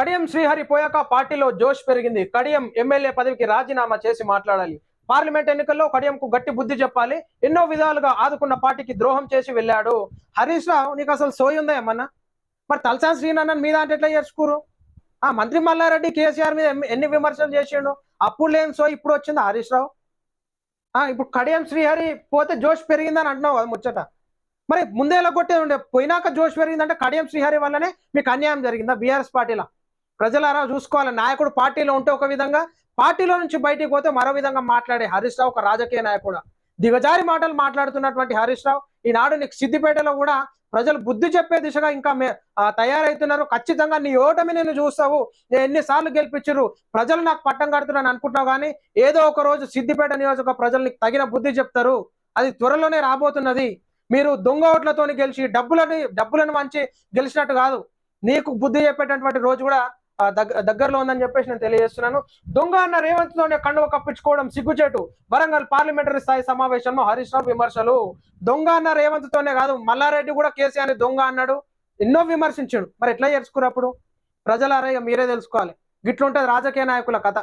కడియం శ్రీహరి పోయాక పార్టీలో జోష్ పెరిగింది. కడియం ఎమ్మెల్యే పదవికి రాజీనామా చేసి మాట్లాడాలి. పార్లమెంట్ ఎన్నికల్లో కడియంకు గట్టి బుద్ధి చెప్పాలి. ఎన్నో విధాలుగా ఆదుకున్న పార్టీకి ద్రోహం చేసి వెళ్ళాడు. హరీష్ రావు నీకు అసలు సోయి ఉందా ఏమన్నా? మరి తలసాని శ్రీనారాయణ మీద అంటే ఎట్లా చేర్చుకోరు ఆ మంత్రి మల్లారెడ్డి కేసీఆర్ మీద ఎన్ని- విమర్శలు చేసిండు? అప్పుడు లేని సో ఇప్పుడు వచ్చింది హరీష్ రావు? ఆ ఇప్పుడు కడియం శ్రీహరి పోతే జోష్ పెరిగిందని అంటున్నావు కదా ముచ్చట. మరి ముందేలా కొట్టేది కొట్టే ఉండే పోయినాక జోష్ పెరిగిందంటే కడియం శ్రీహరి వల్లనే మీకు అన్యాయం జరిగిందా? బీఆర్ఎస్ పార్టీలో? ప్రజలారా చూసుకోవాలి. నాయకుడు పార్టీలో ఉంటే ఒక విధంగా పార్టీలో నుంచి బయటికి పోతే మరో విధంగా మాట్లాడే హరీష్ రావు ఒక రాజకీయ నాయకుడు. దిగజారి మాటలు మాట్లాడుతున్నటువంటి హరీష్ రావు ఈనాడు నీకు సిద్దిపేటలో కూడా ప్రజలు బుద్ధి చెప్పే దిశగా ఇంకా తయారవుతున్నారు ఖచ్చితంగా నీ ఓటమి నేను చూస్తావు. నేను ఎన్నిసార్లు గెలిపించరు ప్రజలు నాకు పట్టం కడుతున్నాను అనుకుంటున్నావు కానీ ఏదో ఒక రోజు సిద్దిపేట నియోజక ప్రజలు నీకు తగిన బుద్ధి చెప్తారు. అది త్వరలోనే రాబోతున్నది. మీరు దొంగ ఓట్లతో గెలిచి డబ్బులని డబ్బులను మంచి గెలిచినట్టు కాదు. నీకు బుద్ధి చెప్పేటటువంటి రోజు కూడా దగ్గరలో ఉందని చెప్పేసి నేను తెలియజేస్తున్నాను. దొంగ అన్న రేవంత్ తోనే కండువ కప్పించుకోవడం సిగ్గుచేటు. వరంగల్ పార్లమెంటరీ స్థాయి సమావేశంలో హరీష్ రావు విమర్శలు. దొంగ అన్న రేవంత్ తోనే కాదు మల్లారెడ్డి కూడా కేసీఆర్ని దొంగ అన్నాడు. ఎన్నో విమర్శించాడు. మరి ఎట్లా చేర్చుకున్నప్పుడు ప్రజలారా ఇక మీరే తెలుసుకోవాలి. గిట్లుంటది రాజకీయ నాయకుల కథ.